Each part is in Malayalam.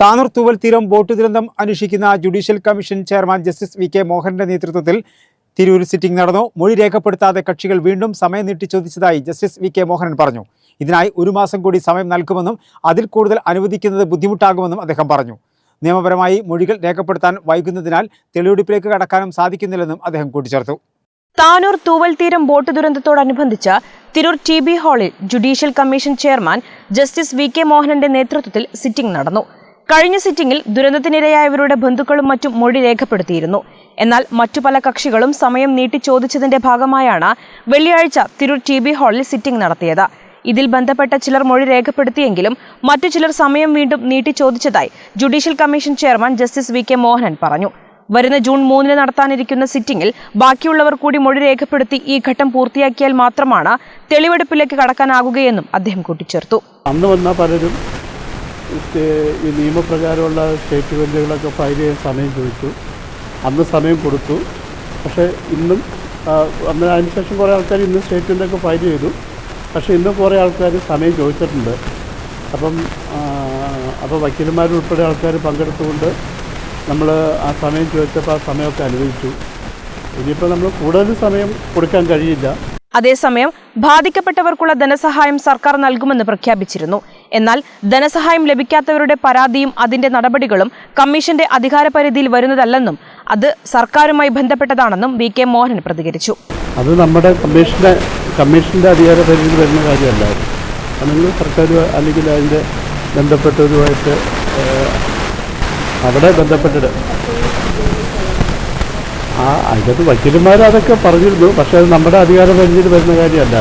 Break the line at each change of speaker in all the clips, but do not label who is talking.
താനൂർ തൂവൽ തീരം ബോട്ട് ദുരന്തം അന്വേഷിക്കുന്ന judicial commission chairman justice V K മോഹന്റെ നേതൃത്വത്തിൽ തിരൂരിൽ സിറ്റിംഗ് നടന്നു. മൊഴി രേഖപ്പെടുത്താതെ കക്ഷികൾ വീണ്ടും സമയം നീട്ടി ചോദിച്ചതായി ജസ്റ്റിസ് വി കെ മോഹനൻ പറഞ്ഞു. ഇതിനായി ഒരു മാസം കൂടി സമയം നൽകുമെന്നും അതിൽ കൂടുതൽ അനുവദിക്കുന്നത് ബുദ്ധിമുട്ടാകുമെന്നും അദ്ദേഹം പറഞ്ഞു. നിയമപരമായി മൊഴികൾ രേഖപ്പെടുത്താൻ വൈകുന്നതിനാൽ തെളിവെടുപ്പിലേക്ക് കടക്കാനും സാധിക്കുന്നില്ലെന്നും അദ്ദേഹം കൂട്ടിച്ചേർത്തു.
താനൂർ തൂവൽ തീരം ബോട്ട് ദുരന്തത്തോടനുബന്ധിച്ച് തിരൂർ ടി ബി ഹാളിൽ judicial commission chairman justice V K മോഹനന്റെ നേതൃത്വത്തിൽ സിറ്റിംഗ് നടന്നു. കഴിഞ്ഞ സിറ്റിംഗിൽ ദുരന്തത്തിനിരയായവരുടെ ബന്ധുക്കളും മറ്റും മൊഴി രേഖപ്പെടുത്തിയിരുന്നു. എന്നാൽ മറ്റു പല കക്ഷികളും സമയം നീട്ടി ചോദിച്ചതിന്റെ ഭാഗമായാണ് വെള്ളിയാഴ്ച തിരൂർ ടി ബി ഹാളിൽ സിറ്റിംഗ് നടത്തിയത്. ഇതിൽ ബന്ധപ്പെട്ട ചിലർ മൊഴി രേഖപ്പെടുത്തിയെങ്കിലും മറ്റു ചിലർ സമയം വീണ്ടും നീട്ടി ചോദിച്ചതായി judicial commission chairman justice V K Mohanan പറഞ്ഞു. വരുന്ന ജൂൺ മൂന്നിന് നടത്താനിരിക്കുന്ന സിറ്റിംഗിൽ ബാക്കിയുള്ളവർ കൂടി മൊഴി രേഖപ്പെടുത്തി ഈ ഘട്ടം പൂർത്തിയാക്കിയാൽ മാത്രമാണ് തെളിവെടുപ്പിലേക്ക് കടക്കാനാകുകയെന്നും അദ്ദേഹം കൂട്ടിച്ചേർത്തു.
വന്ന ഈ നിയമപ്രകാരമുള്ള സ്റ്റേറ്റ്മെന്റുകളൊക്കെ ഫയൽ ചെയ്യാൻ സമയം ചോദിച്ചു. അന്ന് സമയം കൊടുത്തു. പക്ഷേ ഇന്നും അന്ന് അതിനുശേഷം കുറേ ആൾക്കാർ ഇന്ന് സ്റ്റേറ്റ്മെന്റൊക്കെ ഫയൽ ചെയ്തു. പക്ഷേ ഇന്നും കുറേ ആൾക്കാർ സമയം ചോദിച്ചിട്ടുണ്ട്. അപ്പം അപ്പോൾ വക്കീലന്മാരുൾപ്പെടെ ആൾക്കാർ പങ്കെടുത്തുകൊണ്ട് നമ്മൾ ആ സമയം ചോദിച്ചപ്പോൾ ആ സമയമൊക്കെ അനുവദിച്ചു. ഇനിയിപ്പോൾ നമ്മൾ കൂടുതൽ സമയം കൊടുക്കാൻ കഴിയില്ല.
അതേസമയം ബാധിക്കപ്പെട്ടവർക്കുള്ള ധനസഹായം സർക്കാർ നൽകുമെന്ന് പ്രഖ്യാപിച്ചിരുന്നു. എന്നാൽ ധനസഹായം ലഭിക്കാത്തവരുടെ പരാതിയും അതിന്റെ നടപടികളും കമ്മീഷന്റെ അധികാരപരിധിയിൽ വരുന്നതല്ലെന്നും അത് സർക്കാരുമായി ബന്ധപ്പെട്ടതാണെന്നും വി കെ മോഹൻ പ്രതികരിച്ചു.
അത് നമ്മുടെ കമ്മീഷന്റെ കമ്മീഷന്റെ അധികാര പരിധിയിൽ വരുന്ന കാര്യമല്ല. അല്ലെങ്കിൽ സർക്കാർ അല്ലെങ്കിൽ അതിന്റെ ബന്ധപ്പെട്ടവരുമായിട്ട് അവിടെ ബന്ധപ്പെട്ടിട്ട്. ആ അതിനകത്ത് വക്കീലന്മാർ അതൊക്കെ പറഞ്ഞിരുന്നു. പക്ഷേ അത് നമ്മുടെ അധികാര പരിധിയിൽ വരുന്ന കാര്യമല്ല.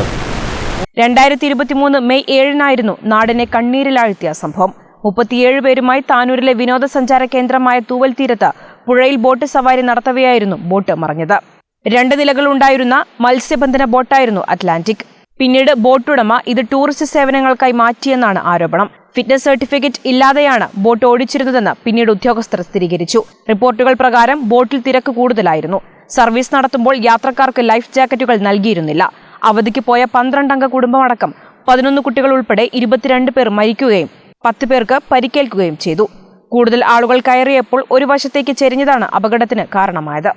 രണ്ടായിരത്തി ഇരുപത്തിമൂന്ന് മെയ് ഏഴിനായിരുന്നു നാടിനെ കണ്ണീരിലാഴ്ത്തിയ സംഭവം. മുപ്പത്തിയേഴ് പേരുമായി താനൂരിലെ വിനോദസഞ്ചാര കേന്ദ്രമായ തൂവൽ തീരത്ത് പുഴയിൽ ബോട്ട് സവാരി നടത്തവെയായിരുന്നു ബോട്ട് മറിഞ്ഞത്. രണ്ട് നിലകളുണ്ടായിരുന്ന മത്സ്യബന്ധന ബോട്ടായിരുന്നു അറ്റ്ലാന്റിക്. പിന്നീട് ബോട്ടുടമ ഇത് ടൂറിസ്റ്റ് സേവനങ്ങൾക്കായി മാറ്റിയെന്നാണ് ആരോപണം. ഫിറ്റ്നസ് സർട്ടിഫിക്കറ്റ് ഇല്ലാതെയാണ് ബോട്ട് ഓടിച്ചിരുന്നതെന്ന് പിന്നീട് ഉദ്യോഗസ്ഥർ സ്ഥിരീകരിച്ചു. റിപ്പോർട്ടുകൾ പ്രകാരം ബോട്ടിൽ തിരക്ക് കൂടുതലായിരുന്നു. സർവീസ് നടത്തുമ്പോൾ യാത്രക്കാർക്ക് ലൈഫ് ജാക്കറ്റുകൾ നൽകിയിരുന്നില്ല. അവധിക്ക് പോയ പന്ത്രണ്ടംഗ കുടുംബമടക്കം പതിനൊന്ന് കുട്ടികൾ ഉൾപ്പെടെ ഇരുപത്തിരണ്ട് പേർ മരിക്കുകയും പത്ത് പേർക്ക് പരിക്കേൽക്കുകയും ചെയ്തു. കൂടുതൽ ആളുകൾ കയറിയപ്പോൾ ഒരു വശത്തേക്ക് ചെരിഞ്ഞതാണ് അപകടത്തിന് കാരണമായത്.